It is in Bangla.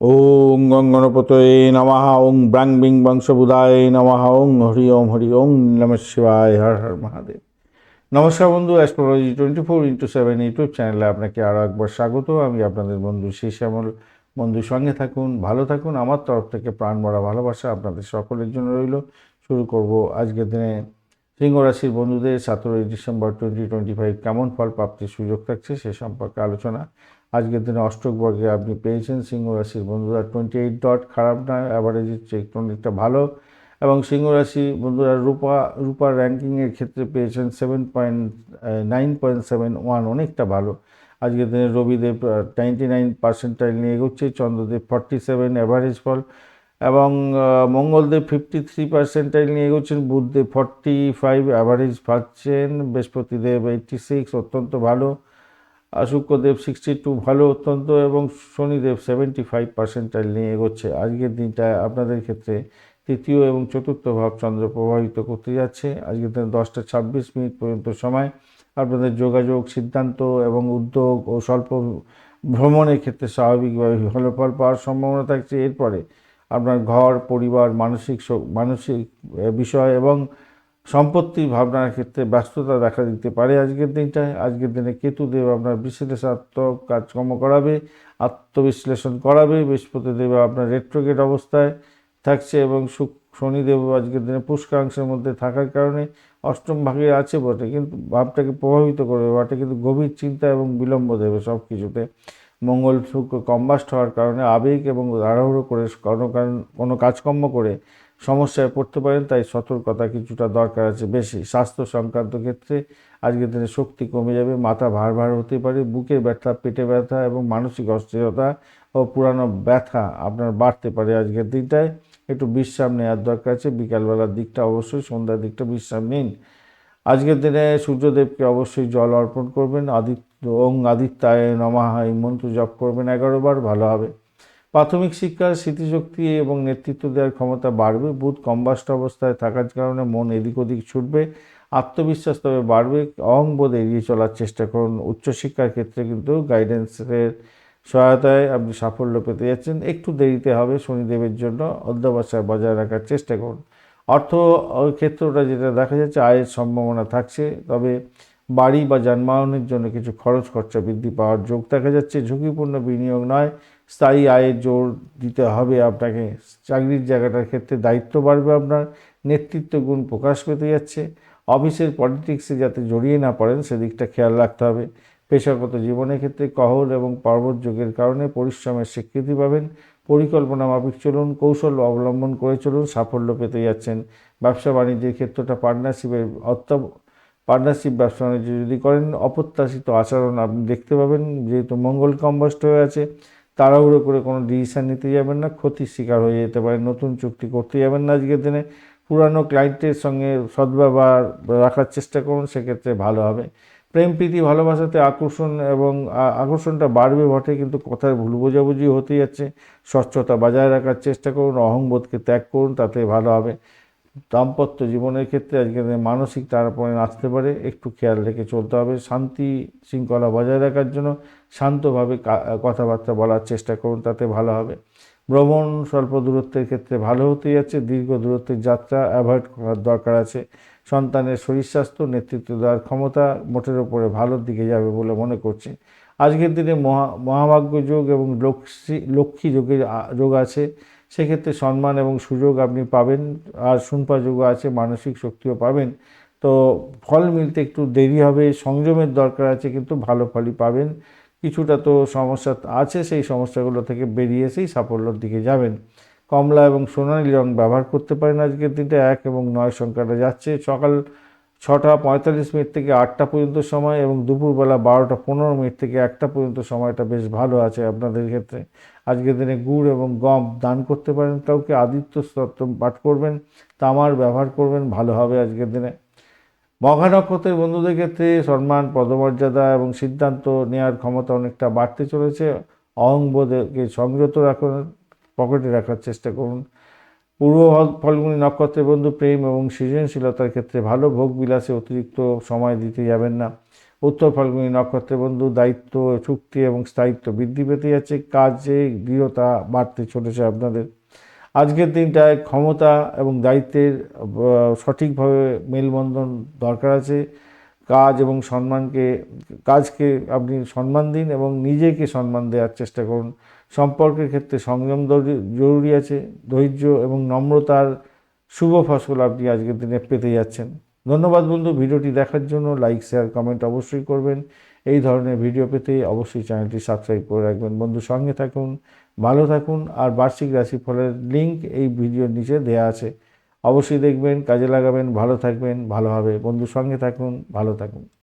ওং গঙ্গনপতয়ে নমঃ, ওং ব্রাং বিং বংশবুদায় নমঃ, ওং হরি ওম হরি ওং নম শিবায়, হর হর মহাদেব। নমস্কার বন্ধু, astrology twenty four into seven YouTube চ্যানেলে আপনাকে আরও একবার স্বাগত। আমি আপনাদের বন্ধু শেষ আমল বন্ধুর সঙ্গে থাকুন, ভালো থাকুন। আমার তরফ থেকে প্রাণ ভরা ভালোবাসা আপনাদের সকলের জন্য রইল। শুরু করব আজকের দিনে সিংহ রাশির বন্ধুদের। সতেরোই ডিসেম্বর টোয়েন্টি টোয়েন্টি ফাইভ কেমন ফল প্রাপ্তির সুযোগ থাকছে সে সম্পর্কে আলোচনা। আজকের দিনে অষ্টক বর্গে আপনি পেয়েছেন। সিংহ রাশির বন্ধুরা টোয়েন্টি এইট ডট খারাপ নয় অ্যাভারেজের চেয়ে অনেকটা ভালো। এবং সিংহ রাশি বন্ধুরা রূপা, রূপার র্যাঙ্কিংয়ের ক্ষেত্রে পেয়েছেন seven point nine point seven one অনেকটা ভালো। আজকের দিনে রবিদেব নাইনটি নাইন পার্সেন্টাইল নিয়ে এগোচ্ছে, চন্দ্রদেব ফর্টি সেভেন অ্যাভারেজ ফল এবং মঙ্গলদেব ফিফটি থ্রি পার্সেন্টাইল নিয়ে এগোচ্ছেন, বুধদেব ফর্টি ফাইভ অ্যাভারেজ পাচ্ছেন, বৃহস্পতিদেব এইটটি সিক্স অত্যন্ত ভালো। শুক্রদেব সিক্সটি টু ভালো অত্যন্ত এবং শনিদেব সেভেন্টি ফাইভ পার্সেন্টাইল নিয়ে এগোচ্ছে। আজকের দিনটা আপনাদের ক্ষেত্রে তৃতীয় এবং চতুর্থ ভাব চন্দ্র প্রভাবিত করতে যাচ্ছে। আজকের দিন দশটা ছাব্বিশ মিনিট পর্যন্ত সময়। আপনাদের যোগাযোগ, সিদ্ধান্ত এবং উদ্যোগ ও স্বল্প ভ্রমণের ক্ষেত্রে স্বাভাবিকভাবে ভালো ফল পাওয়ার সম্ভাবনা থাকছে। এরপরে আপনার ঘর, পরিবার, মানসিক মানসিক বিষয় এবং সম্পত্তির ভাবনার ক্ষেত্রে ব্যস্ততা দেখা দিতে পারে আজকের দিনটায় আজকের দিনে কেতুদেব আপনার বিশ্লেষণাত্মক কাজকর্ম করাবে, আত্মবিশ্লেষণ করাবে। বৃহস্পতিদেব আপনার রেট্রোগেট অবস্থায় থাকছে এবং শুক শনিদেব আজকের দিনে পুষ্কাংশের মধ্যে থাকার কারণে অষ্টম ভাগে আছে বটে। কিন্তু ভাবটাকে প্রভাবিত করবে, বটে কিন্তু গভীর চিন্তা এবং বিলম্ব দেবে সব কিছুতে মঙ্গল, শুক্র কম্বাস্ট হওয়ার কারণে আবেগ এবং তাড়াহুড়ো করে কোনো কারণ কোনো কাজকর্ম করে সমস্যায় পড়তে পারেন, তাই সতর্কতা কিছুটা দরকার আছে বেশি। স্বাস্থ্য সংক্রান্ত ক্ষেত্রে আজকের দিনে শক্তি কমে যাবে, মাথা ভার ভার হতে পারে, বুকের ব্যথা, পেটে ব্যথা এবং মানসিক অস্থিরতা ও পুরানো ব্যথা আপনার বাড়তে পারে আজকের দিনটায়। একটু বিশ্রাম নেওয়ার দরকার আছে, বিকালবেলার দিকটা অবশ্যই, সন্ধ্যার দিকটা বিশ্রাম নিন। আজকের দিনে সূর্যদেবকে অবশ্যই জল অর্পণ করবেন, আদিত্য, ওং আদিত্যায় নমাহ এই মন্ত্র জপ করবেন এগারো বার, ভালো হবে। প্রাথমিক শিক্ষার স্মৃতিশক্তি এবং নেতৃত্ব দেওয়ার ক্ষমতা বাড়বে। বুধ কম্বাস্ট অবস্থায় থাকার কারণে মন এদিক ওদিক ছুটবে। আত্মবিশ্বাস তবে বাড়বে। অহংবোধ এড়িয়ে চলার চেষ্টা করুন। উচ্চশিক্ষার ক্ষেত্রে কিন্তু গাইডেন্সের সহায়তায় আপনি সাফল্য পেতে যাচ্ছেন। একটু দেরিতে হবে শনিদেবের জন্য। অধ্যবসায় বজায় রাখার চেষ্টা করুন। অর্থ ক্ষেত্রটা যেটা দেখা যাচ্ছে, আয়ের সম্ভাবনা থাকছে। তবে বাড়ি বা যানবাহনের জন্য কিছু খরচ খরচা বৃদ্ধি পাওয়ার যোগ। দেখা যাচ্ছে ঝুঁকিপূর্ণ বিনিয়োগ নয়, স্থায়ী আয়ের জোর দিতে হবে আপনাকে। চাকরির জায়গাটার ক্ষেত্রে দায়িত্ব বাড়বে আপনার, নেতৃত্ব গুণ প্রকাশ পেতে যাচ্ছে। অফিসের পলিটিক্সে যাতে জড়িয়ে না পড়েন, সেদিকটা খেয়াল রাখতে হবে। পেশাগত জীবনের ক্ষেত্রে কহল এবং পর্বত যোগের কারণে পরিশ্রমের স্বীকৃতি পাবেন। পরিকল্পনা মাফিক চলুন, কৌশল অবলম্বন করে চলুন, সাফল্য পেতে যাচ্ছেন। ব্যবসা বাণিজ্যের ক্ষেত্রটা পার্টনারশিপের অত্য পার্টনারশিপ ব্যবসা বাণিজ্য যদি করেন, অপ্রত্যাশিত আচরণ আপনি দেখতে পাবেন, যেহেতু মঙ্গল কম্বস্ট হয়ে আছে, তাড়াহুড়ো করে কোনো ডিসিশান নিতে যাবেন না, ক্ষতির শিকার হয়ে যেতে পারে নতুন চুক্তি করতে যাবেন না আজকের দিনে। পুরানো ক্লায়েন্টের সঙ্গে সদ্ব্যবহার রাখার চেষ্টা করুন, সেক্ষেত্রে ভালো হবে। প্রেম, প্রীতি, ভালোবাসাতে আকর্ষণ এবং আকর্ষণটা বাড়বে বটে, কিন্তু কথার ভুল বোঝাবুঝি হতে যাচ্ছে। স্বচ্ছতা বজায় রাখার চেষ্টা করুন, অহংবোধকে ত্যাগ করুন, তাতে ভালো হবে। দাম্পত্য জীবনের ক্ষেত্রে আজকে মানসিক তারপরে আসতে পারে, একটু খেয়াল রেখে চলতে হবে, শান্তি শৃঙ্খলা বজায় রাখার জন্য শান্তভাবে কথাবার্তা বলার চেষ্টা করুন, তাতে ভালো হবে। ভ্রমণ স্বল্প দূরত্বের ক্ষেত্রে ভালো হতে যাচ্ছে, দীর্ঘ দূরত্বের যাত্রা অ্যাভয়েড করার দরকার আছে। সন্তানের শরীর স্বাস্থ্য, নেতৃত্ব দেওয়ার ক্ষমতা মোটের ওপরে ভালোর দিকে যাবে বলে মনে করছি। আজকের দিনে মহা, মহাভাগ্য যোগ এবং লক্ষ্মী লক্ষ্মী যোগের যোগ আছে। সেক্ষেত্রে সম্মান এবং সুযোগ আপনি পাবেন, আর শুনপা যোগ আছে, মানসিক শক্তিও পাবেন। তো ফল মিলতে একটু দেরি হবে, সংযমের দরকার আছে, কিন্তু ভালো ফলই পাবেন। কিছুটা তো সমস্যা আছে, সেই সমস্যাগুলো থেকে বেরিয়ে এসেই সাফল্যের দিকে যাবেন। কমলা এবং সোনালি রং ব্যবহার করতে পারেন আজকের দিনটা, এক এবং নয় সংখ্যাটা যাচ্ছে। সকাল ছটা পঁয়তাল্লিশ মিনিট থেকে আটটা পর্যন্ত সময় এবং দুপুরবেলা বারোটা পনেরো মিনিট থেকে একটা পর্যন্ত সময়টা বেশ ভালো আছে আপনাদের ক্ষেত্রে। আজকের দিনে গুড় এবং গম দান করতে পারেন, কাউকে আদিত্য স্তত্র পাঠ করবেন, তামার ব্যবহার করবেন, ভালো হবে আজকের দিনে। মঘা নক্ষত্রের বন্ধুদের ক্ষেত্রে সম্মান, পদমর্যাদা এবং সিদ্ধান্ত নেওয়ার ক্ষমতা অনেকটা বাড়তে চলেছে। অহংবোধকে সংযত রাখুন, পকেটে রাখার চেষ্টা করুন। পূর্ব ফল- ফলগুনি নক্ষত্রের বন্ধু প্রেম এবং সৃজনশীলতার ক্ষেত্রে ভালো ভোগ বিলাসে অতিরিক্ত সময় দিতে যাবেন না। উত্তর ফাল্গুনী নক্ষত্রের বন্ধু দায়িত্ব, চুক্তি এবং স্থায়িত্ব বৃদ্ধি পেতে যাচ্ছে। কাজে দৃঢ়তা বাড়তে চলেছে আপনাদের। আজকের দিনটায় ক্ষমতা এবং দায়িত্বের সঠিকভাবে মেলবন্ধন দরকার আছে। কাজ এবং সম্মানকে, কাজকে আপনি সম্মান দিন এবং নিজেকে সম্মান দেওয়ার চেষ্টা করুন। সম্পর্কের ক্ষেত্রে সংযম জরুরি আছে, ধৈর্য এবং নম্রতার শুভ ফসল আপনি আজকের দিনে পেতে যাচ্ছেন। ধন্যবাদ বন্ধু, ভিডিওটি দেখার জন্য লাইক, শেয়ার, কমেন্ট অবশ্যই করবেন। এই ধরনের ভিডিও পেতে অবশ্যই চ্যানেলটি সাবস্ক্রাইব করে রাখবেন। বন্ধু, সঙ্গে থাকুন, ভালো থাকুন, আর বার্ষিক রাশিফলের লিঙ্ক এই ভিডিওর নিচে দেওয়া আছে। অবশ্যই দেখবেন, কাজে লাগাবেন, ভালো থাকবেন, ভালো হবে। বন্ধু, সঙ্গে থাকুন, ভালো থাকুন।